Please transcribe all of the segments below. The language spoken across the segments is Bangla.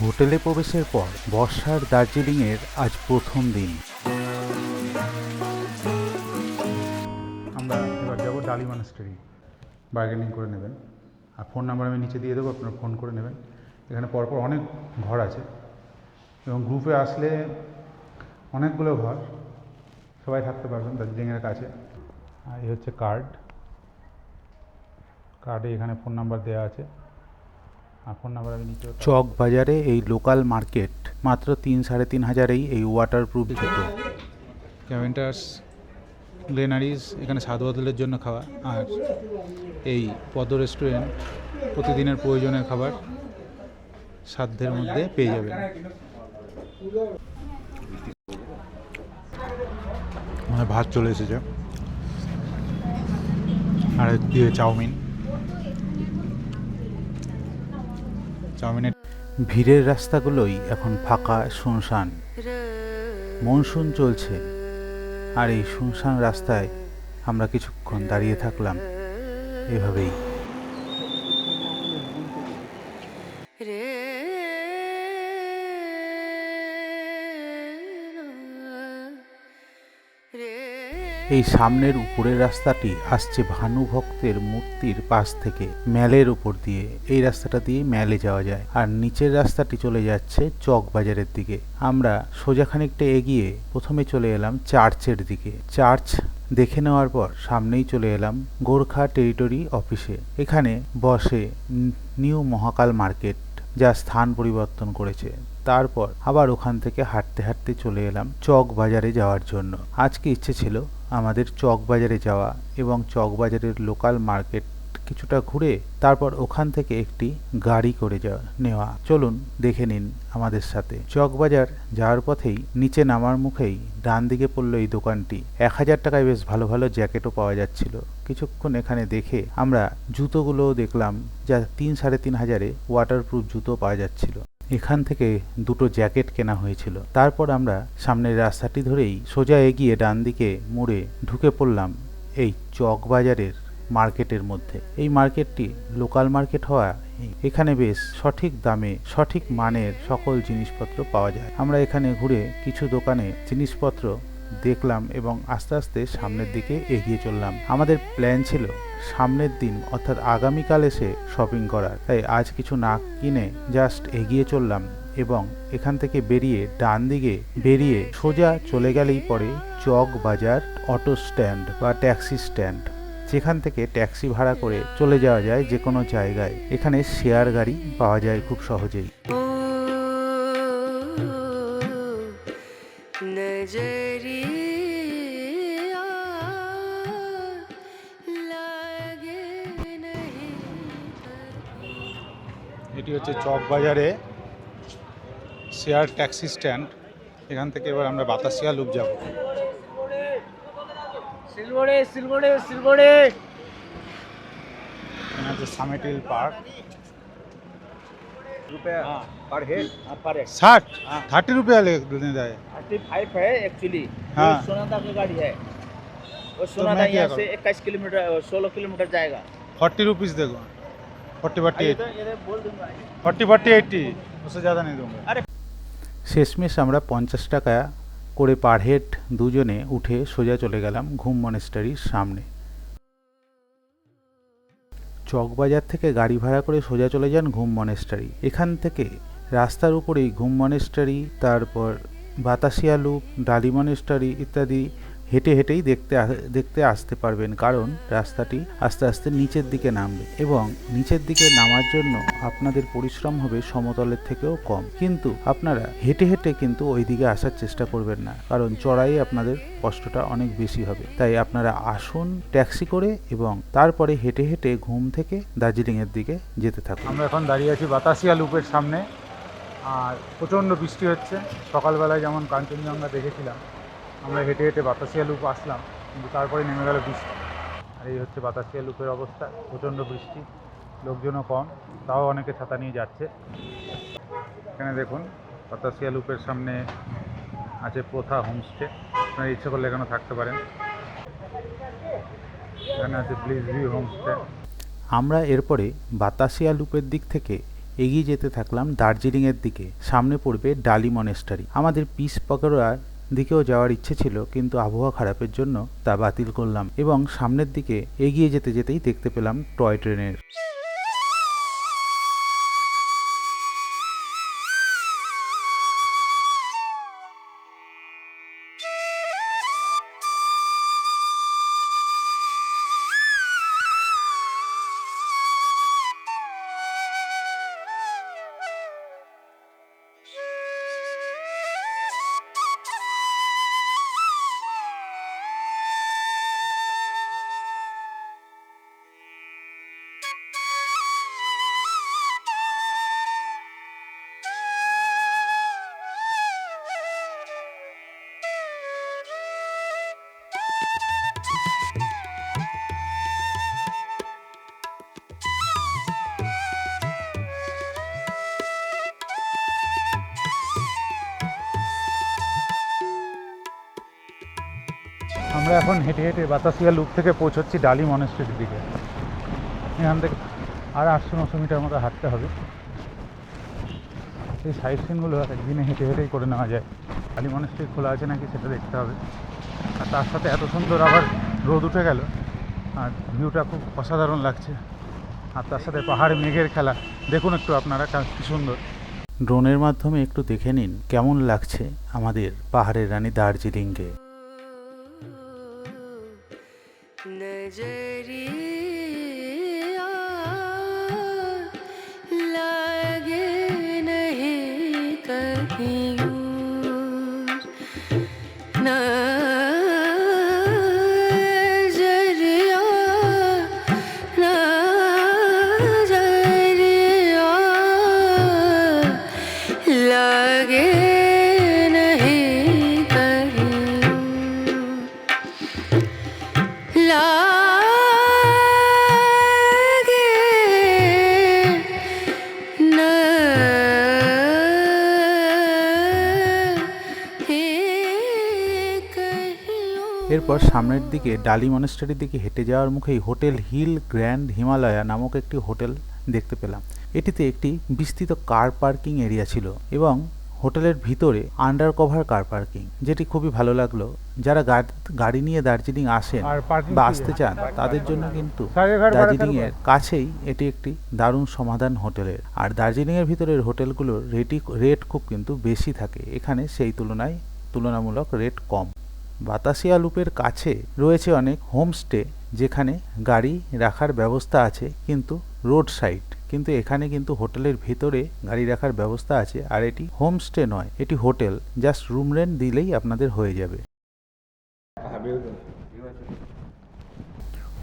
হোটেলে প্রবেশের পর বর্ষার দার্জিলিংয়ের আজ প্রথম দিন। আমরা এবার যাব ডালি মনাস্টারি বার্গেনিং করে নেবেন। আর ফোন নাম্বার আমি নিচে দিয়ে দেবো, আপনারা ফোন করে নেবেন। এখানে পরপর অনেক ঘর আছে। এবং গ্রুপে আসলে অনেকগুলো ঘর। সবাই থাকতে পারবেন দার্জিলিংয়ের কাছে। আর এই হচ্ছে কার্ড কার্ডে এখানে ফোন নাম্বার দেওয়া আছে আর ফোন নাম্বার আমি নিচে চক বাজারে এই লোকাল মার্কেট মাত্র তিন সাড়ে তিন হাজারেই এই ওয়াটারপ্রুফ জুতো। ক্যাভেন্টার্স গ্লেনারিজ এখানে স্বাদ বদলের জন্য খাওয়া। আর এই পদ রেস্টুরেন্ট প্রতিদিনের প্রয়োজনীয় খাবার সাধ্যের মধ্যে পেয়ে যাবেন। মানে ভাত চলে এসেছে। আর দিয়ে চাউমিন। চাউমিনের ভিড়ের রাস্তাগুলোই এখন ফাঁকা শুনশান। মনসুন চলছে। আর এই শুনশান রাস্তায় আমরা কিছুক্ষণ দাঁড়িয়ে থাকলাম। এভাবেই। এই সামনের উপরের রাস্তাটি আসছে ভানু ভক্তের মূর্তির পাশ থেকে ম্যালের উপর দিয়ে। এই রাস্তাটা দিয়ে ম্যালে যাওয়া যায়। আর নিচের রাস্তাটি চলে যাচ্ছে চক বাজারের দিকে। আমরা সোজা খানিকটা এগিয়ে প্রথমে চলে এলাম চার্চের দিকে। চার্চ দেখে নেওয়ার পর সামনেই চলে এলাম গোর্খা টেরিটরি অফিসে। এখানে বসে নিউ মহাকাল মার্কেট যা স্থান পরিবর্তন করেছে। তারপর আবার ওখান থেকে হাঁটতে হাঁটতে চলে এলাম চক বাজারে যাওয়ার জন্য। আজকে ইচ্ছে ছিল? আমাদের চকবাজারে যাওয়া এবং চকবাজারের লোকাল মার্কেট কিছুটা ঘুরে তারপর ওখান থেকে একটি গাড়ি করে যাওয়া নেওয়া। চলুন দেখে নিন আমাদের সাথে। চকবাজার যাওয়ার পথেই নিচে নামার মুখেই ডান দিকে পড়ল এই দোকানটি। এক হাজার টাকায় বেশ ভালো ভালো জ্যাকেটও পাওয়া যাচ্ছিল। কিছুক্ষণ এখানে দেখে আমরা জুতোগুলোও দেখলাম, যা তিন সাড়ে তিন হাজারে ওয়াটারপ্রুফ জুতো পাওয়া যাচ্ছিল। এখান থেকে দুটো জ্যাকেট কেনা হয়েছিল। তারপর আমরা সামনের রাস্তাটি ধরেই সোজা এগিয়ে ডান দিকে মুড়ে ঢুকে পড়লাম এই চক বাজারের মার্কেটের মধ্যে। এই মার্কেটটি লোকাল মার্কেট হওয়া এখানে বেশ সঠিক দামে, সঠিক মানের সকল জিনিসপত্র পাওয়া যায়। আমরা এখানে ঘুরে কিছু দোকানে জিনিসপত্র দেখলাম এবং আস্তে আস্তে সামনের দিকে এগিয়ে চললাম। আমাদের প্ল্যান ছিল সামনের দিন, অর্থাৎ আগামীকাল এসে শপিং করার। তাই আজ কিছু না কিনে জাস্ট এগিয়ে চললাম এবং এখান থেকে বেরিয়ে ডান দিকে বেরিয়ে সোজা চলে গেলেই পরে চক বাজার অটো স্ট্যান্ড বা ট্যাক্সি স্ট্যান্ড যেখান থেকে ট্যাক্সি ভাড়া করে চলে যাওয়া যায় যে কোনো জায়গায়। এখানে শেয়ার গাড়ি পাওয়া যায় খুব সহজেই। হচ্ছে চক বাজারে শেয়ার ট্যাক্সি স্ট্যান্ড এখান থেকে এবার আমরা বাতাসিয়া লুপ যাব सिलगोड़े सिलगोड़े सिलगोड़े এখানে হচ্ছে সামেটিল পার্ক रुपया पर हेड पर हेड ষাট থার্টি রুপিয়া लेने जाए थर्टी फाइव है एक्चुअली हाँ। वो सोनादा की गाड़ी है वो सोनादा मैं क्या यहाँ से इक्कीस किलोमीटर सोलह किलोमीटर जाएगा फोर्टी रुपीज़ देखो फोर्टी फोर्टी आइए तो इधर बोल दूंगा फोर्टी फोर्टी एट्टी उससे ज़्यादा नहीं दूंगा अरे শেষমেশ আমরা পঞ্চাশ টাকা করে পার হেড দুজনে উঠে সোজা চলে গেলাম ঘুম মনেস্টারির সামনে চকবাজার থেকে গাড়ি ভাড়া করে সোজা চলে যান ঘুম মনেস্টারি এখান থেকে রাস্তার উপরেই ঘুম মনেস্টারি তারপর বাতাসিয়া লুপ ডালি মনেস্টারি ইত্যাদি হেঁটে হেঁটেই দেখতে দেখতে আসতে পারবেন। কারণ রাস্তাটি আস্তে আস্তে নিচের দিকে নামবে এবং নিচের দিকে নামার জন্য আপনাদের পরিশ্রম হবে সমতলের থেকেও কম। কিন্তু আপনারা হেঁটে হেঁটে কিন্তু ওই দিকে আসার চেষ্টা করবেন না। কারণ চড়াই আপনাদের কষ্টটা অনেক বেশি হবে। তাই আপনারা আসুন ট্যাক্সি করে এবং তারপরে হেঁটে হেঁটে ঘুম থেকে দার্জিলিংয়ের দিকে যেতে থাকুন। আমরা এখন দাঁড়িয়ে আছি বাতাসিয়া লুপের সামনে। আর প্রচণ্ড বৃষ্টি হচ্ছে। সকালবেলায় যেমন কাঞ্চনজঙ্ঘা দেখেছিলাম আমরা হেঁটে হেঁটে বাতাসিয়া লুপ আসলাম, কিন্তু তারপরে নেমে গেল বৃষ্টি। আর এই হচ্ছে বাতাসিয়া লুপের অবস্থা, প্রচণ্ড বৃষ্টি, লোকজনও কম, তাও অনেকে ছাতা নিয়ে যাচ্ছে। এখানে দেখুন, বাতাসিয়া লুপের সামনে আছে প্রথা হোমস্টে, আপনারা ইচ্ছে করলে এখানে থাকতে পারেন। এখানে আছে ব্লিজ ভিউ হোমস্টে। আমরা এরপরে বাতাসিয়া লুপের দিক থেকে এগিয়ে যেতে থাকলাম দার্জিলিংয়ের দিকে, সামনে পড়বে ডালি মনেস্টারি। আমাদের পিস পকোড়ার দিকেও যাওয়ার ইচ্ছে ছিল, কিন্তু আবহাওয়া খারাপের জন্য তা বাতিল করলাম এবং সামনের দিকে এগিয়ে যেতে যেতেই দেখতে পেলাম টয় ট্রেনের। এখন হেঁটে হেঁটে বাতাসিয়া লুপ থেকে পৌঁছচ্ছি ডালি মনেস্ট্রির দিকে। এখান থেকে আর আটশো নশো মিটার মতো হাঁটতে হবে। এই সাইড সিনগুলো একদিনে হেঁটে হেঁটেই করে নেওয়া যায়। ডালি মনেস্ট্রি খোলা আছে নাকি সেটা দেখতে হবে। আর তার সাথে এত সুন্দর আবার রোদ উঠে গেল। আর ভিউটা খুব অসাধারণ লাগছে। আর তার সাথে পাহাড়ে মেঘের খেলা। দেখুন একটু আপনারা কা- কি সুন্দর। ড্রোনের মাধ্যমে একটু দেখে নিন কেমন লাগছে আমাদের পাহাড়ের রানী দার্জিলিংকে। नजरिया এরপর সামনের দিকে ডালি মনেস্টারির দিকে হেঁটে যাওয়ার মুখেই হোটেল হিল গ্র্যান্ড হিমালয়া নামক একটি হোটেল দেখতে পেলাম। এটিতে একটি বিস্তৃত কার পার্কিং এরিয়া ছিল এবং হোটেলের ভিতরে আন্ডার কভার কার পার্কিং যেটি খুবই ভালো লাগল। যারা গাড়ি নিয়ে দার্জিলিং আসেন বা আসতে চান তাদের জন্য কিন্তু দার্জিলিং এর কাছেই এটি একটি দারুণ সমাধান হোটেলের। আর দার্জিলিং এর ভিতরের হোটেলগুলোর রেটি রেট খুব কিন্তু বেশি থাকে। এখানে সেই তুলনায় তুলনামূলক রেট কম। বাতাসিয়া লুপের কাছে রয়েছে অনেক হোমস্টে যেখানে গাড়ি রাখার ব্যবস্থা আছে কিন্তু রোড সাইড কিন্তু এখানে কিন্তু হোটেলের ভেতরে গাড়ি রাখার ব্যবস্থা আছে আর এটি হোমস্টে নয় এটি হোটেল জাস্ট রুম রেন্ট দিলেই আপনাদের হয়ে যাবে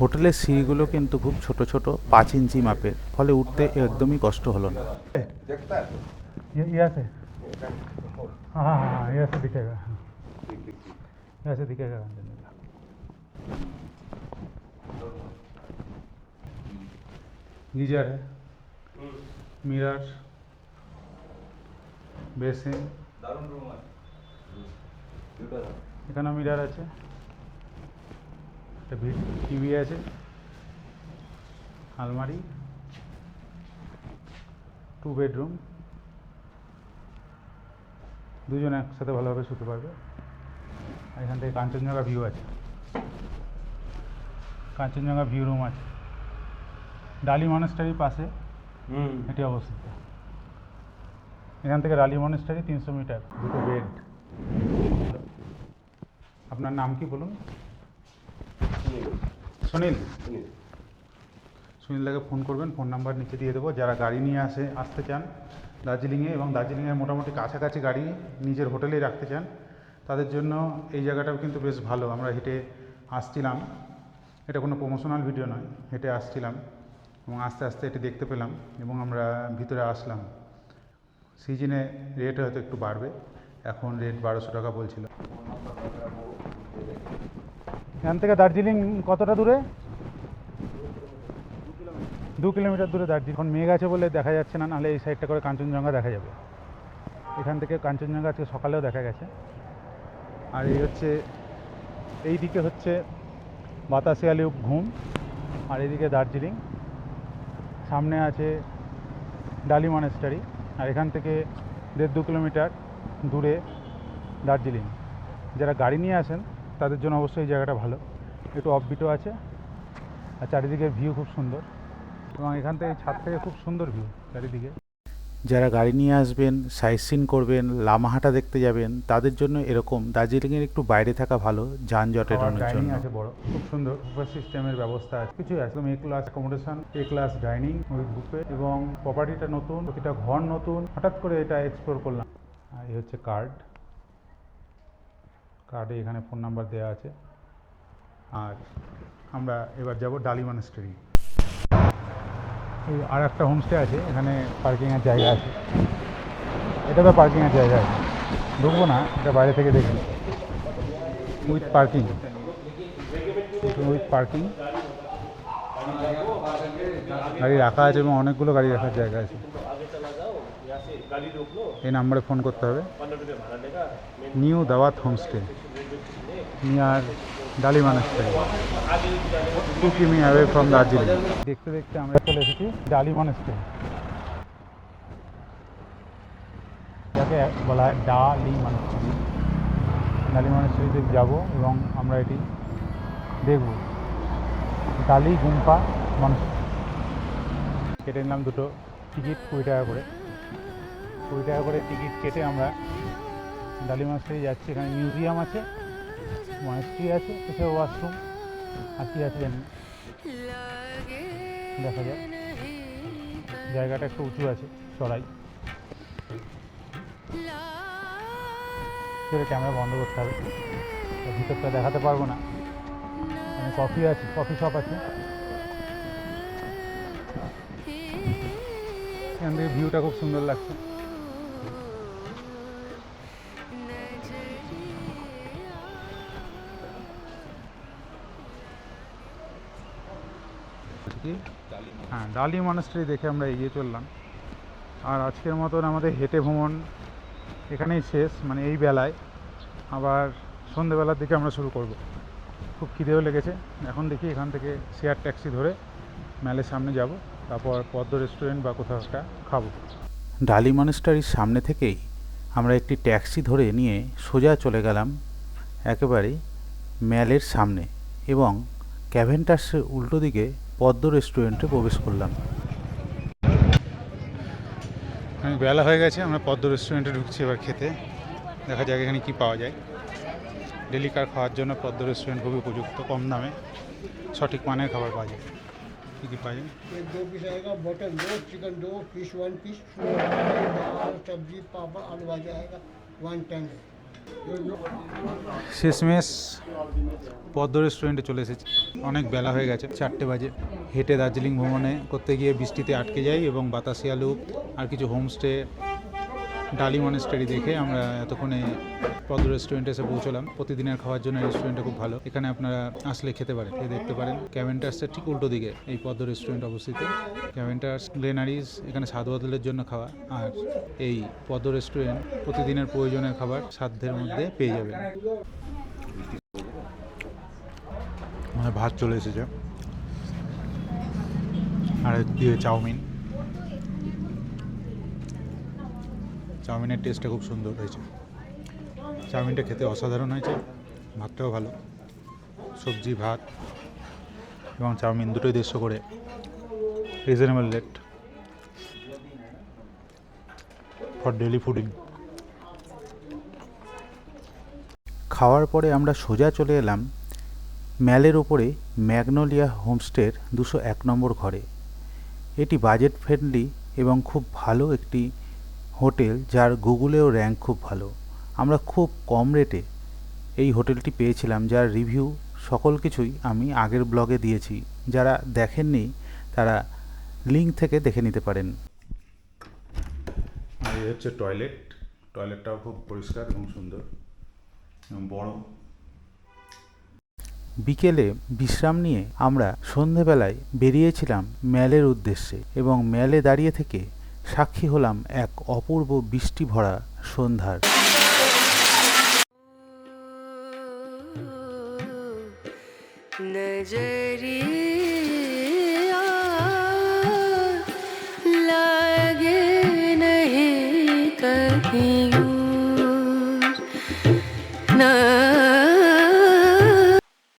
হোটেলের সিঁড়িগুলো কিন্তু খুব ছোট ছোট পাঁচ ইঞ্চি মাপের ফলে উঠতে একদমই কষ্ট হলো না यहाँ से हाँ हाँ हाँ यहाँ से दिखेगा हाँ। यहाँ से दिखेगा गीजर है मिरर বেসিন এখানেও মিরার আছে একটা টিভি আছে আলমারি টু বেডরুম দুজন একসাথে ভালোভাবে শুতে পারবে আর এখান থেকে কাঞ্চনজঙ্ঘা ভিউ আছে কাঞ্চনজঙ্ঘা ভিউ রুম আছে ডালি মনেস্টারির পাশে এটি অবস্থিত। এখান থেকে ডালি মনেস্টারি তিনশো মিটার। দুটো বেড আপনার নাম কি বলুন? সুনীল। সুনীলদাকে ফোন করবেন ফোন নাম্বার নিচে দিয়ে দেবো। যারা গাড়ি নিয়ে আসে আসতে চান দার্জিলিংয়ে এবং দার্জিলিংয়ের মোটামুটি কাছাকাছি গাড়ি নিজের হোটেলেই রাখতে চান তাদের জন্য এই জায়গাটাও কিন্তু বেশ ভালো। আমরা হেঁটে আসছিলাম। এটা কোনো প্রমোশনাল ভিডিও নয় হেঁটে আসছিলাম। এবং আস্তে আস্তে এটি দেখতে পেলাম এবং আমরা ভিতরে আসলাম। সিজনে রেট হয়তো একটু বাড়বে। এখন রেট বারোশো টাকা বলছিল। এখান থেকে দার্জিলিং কতটা দূরে? দু কিলোমিটার দূরে দার্জিলিং। এখন মেঘ আছে বলে দেখা যাচ্ছে না, নাহলে এই সাইডটা করে কাঞ্চনজঙ্ঘা দেখা যাবে। এখান থেকে কাঞ্চনজঙ্ঘা আজকে সকালেও দেখা গেছে। আর এই হচ্ছে, এই দিকে হচ্ছে বাতাসিয়া লুপ ঘুম, আর এইদিকে দার্জিলিং। সামনে আছে ডালি মনেস্টারি আর এখান থেকে দেড় দু কিলোমিটার দূরে দার্জিলিং। যারা গাড়ি নিয়ে আসেন, তাদের জন্য অবশ্যই এই জায়গাটা ভালো। একটু অফবিটও আছে আর চারিদিকের ভিউ খুব সুন্দর। এবং এখান থেকে ছাদ থেকে খুব সুন্দর ভিউ চারিদিকে। যারা গাড়ি নিয়ে আসবেন সাইট সিন করবেন লামাহাটা দেখতে যাবেন তাদের জন্য এরকম দার্জিলিংয়ের একটু বাইরে থাকা ভালো যানজট এড়ানোর ডাইনিং জন্য। আছে বড় খুব সুন্দর বুফে সিস্টেমের ব্যবস্থা আছে। কিছু একদম A class accommodation A class dining with buffet এবং প্রপার্টিটা নতুন প্রতিটা ঘর নতুন। হঠাৎ করে এটা এক্সপ্লোর করলাম। আর এই হচ্ছে কার্ড কার্ডে এখানে ফোন নাম্বার দেওয়া আছে। আর আমরা এবার যাব ডালি মনেস্টারি এই আর একটা হোমস্টে আছে এখানে পার্কিংয়ের জায়গা আছে। এটা তো পার্কিংয়ের জায়গা আছে। ঢুকবো না এটা বাইরে থেকে দেখি উইথ পার্কিং উইথ পার্কিং গাড়ি রাখা আছে এবং অনেকগুলো গাড়ি রাখার জায়গা আছে। এই নাম্বারে ফোন করতে হবে। New Dawat homestay near Dali monastery two km away from Darjeeling দেখতে দেখতে আমরা চলে এসেছি ডালি মনেস্টে যাকে বলা হয় ডালি মনেস্ট্রি ডালি মনেস্ট্রিতে যাব এবং আমরা এটি দেখব। ডালি গুম্পা মনেস্ট্রি কেটে নিলাম দুটো টিকিট কুড়ি টাকা করে। কুড়ি টাকা করে টিকিট কেটে আমরা ডালি মনেস্ট্রি যাচ্ছি। এখানে মিউজিয়াম আছে। মনেস্ট্রি আছে এছাড়া ওয়াশরুম আর কি আছে জানি। দেখা যায় জায়গাটা একটু উঁচু আছে, চড়াই। ক্যামেরা বন্ধ করতে হবে। ভিতরটা দেখাতে পারব না। কফি আছে কফি শপ আছে। এখান থেকে ভিউটা খুব সুন্দর লাগছে। ডালি মনেস্ট্রি দেখে আমরা এগিয়ে চললাম। আর আজকের মতন আমাদের হেঁটে ভ্রমণ এখানেই শেষ মানে এই বেলায়। আবার সন্ধেবেলার দিকে আমরা শুরু করব। খুব খিদেও লেগেছে। এখন দেখি এখান থেকে শেয়ার ট্যাক্সি ধরে ম্যালের সামনে যাব, তারপর পদ্ম রেস্টুরেন্ট বা কোথাও একটা খাব। ডালি মনেস্টারির সামনে থেকেই আমরা একটি ট্যাক্সি ধরে নিয়ে সোজা চলে গেলাম একেবারে ম্যালের সামনে এবং ক্যাভেন্টাসের উল্টো দিকে পদ্ম রেস্টুরেন্টে প্রবেশ করলাম আমি বেলা হয়ে গেছে আমরা পদ্ম রেস্টুরেন্টে ঢুকছি এবার খেতে দেখা যাক এখানে কি পাওয়া যায় ডেলি কার খাওয়ার জন্য পদ্ম রেস্টুরেন্ট খুবই উপযুক্ত কম দামে সঠিক মানের খাবার পাওয়া যায় কী কী পাওয়া যায় एक दो पीस आएगा बटर दो चिकन दो फिश वन पीस दाल सब्जी पापड़ आलू भाजी आएगा वन टाइम শেষমেশ পদ্ম রেস্টুরেন্টে চলে এসেছি। অনেক বেলা হয়ে গেছে, চারটে বাজে। হেঁটে দার্জিলিং ভ্রমণে করতে গিয়ে বৃষ্টিতে আটকে যাই এবং বাতাসিয়া লুপ আর কিছু হোমস্টে ডালি মনেস্টারি দেখে আমরা এতক্ষণে পদ্ম রেস্টুরেন্টে এসে পৌঁছলাম। প্রতিদিনের খাওয়ার জন্য রেস্টুরেন্টটা খুব ভালো। এখানে আপনারা আসলে খেতে পারেন, খেয়ে দেখতে পারেন। ক্যাভেন্টার্সের ঠিক উল্টো দিকে এই পদ্ম রেস্টুরেন্ট অবস্থিত। ক্যাভেন্টার্স গ্লেনারিজ এখানে স্বাদ বদলের জন্য খাওয়া। আর এই পদ্ম রেস্টুরেন্ট প্রতিদিনের প্রয়োজনের খাবার সাধ্যের মধ্যে পেয়ে যাবেন। মানে ভাত চলে এসেছে। আর দিয়ে চাউমিন। চাউমিনের টেস্টটা খুব সুন্দর হয়েছে। চাউমিনটা খেতে অসাধারণ হয়েছে, ভাতটাও ভালো। সবজি, ভাত এবং চাউমিন দুটোই দেড়শো করে। Reasonable rate for daily fooding খাওয়ার পরে আমরা সোজা চলে এলাম ম্যালের ওপরে ম্যাগনোলিয়া হোমস্টের দুশো এক নম্বর ঘরে। এটি বাজেট ফ্রেন্ডলি এবং খুব ভালো একটি হোটেল যার গুগলেও র্যাঙ্ক খুব ভালো। আমরা খুব কম রেটে এই হোটেলটি পেয়েছিলাম যার রিভিউ সকল কিছুই আমি আগের ব্লগে দিয়েছি। যারা দেখেননি তারা লিঙ্ক থেকে দেখে নিতে পারেন। আর এই হচ্ছে টয়লেট। টয়লেটটাও খুব পরিষ্কার এবং সুন্দর এবং বড়। বিকেলে বিশ্রাম নিয়ে আমরা সন্ধেবেলায় বেরিয়েছিলাম ম্যালের উদ্দেশ্যে এবং ম্যালে দাঁড়িয়ে থেকে সাক্ষী হলাম এক অপূর্ব বৃষ্টি ভরা সন্ধ্যার। নজর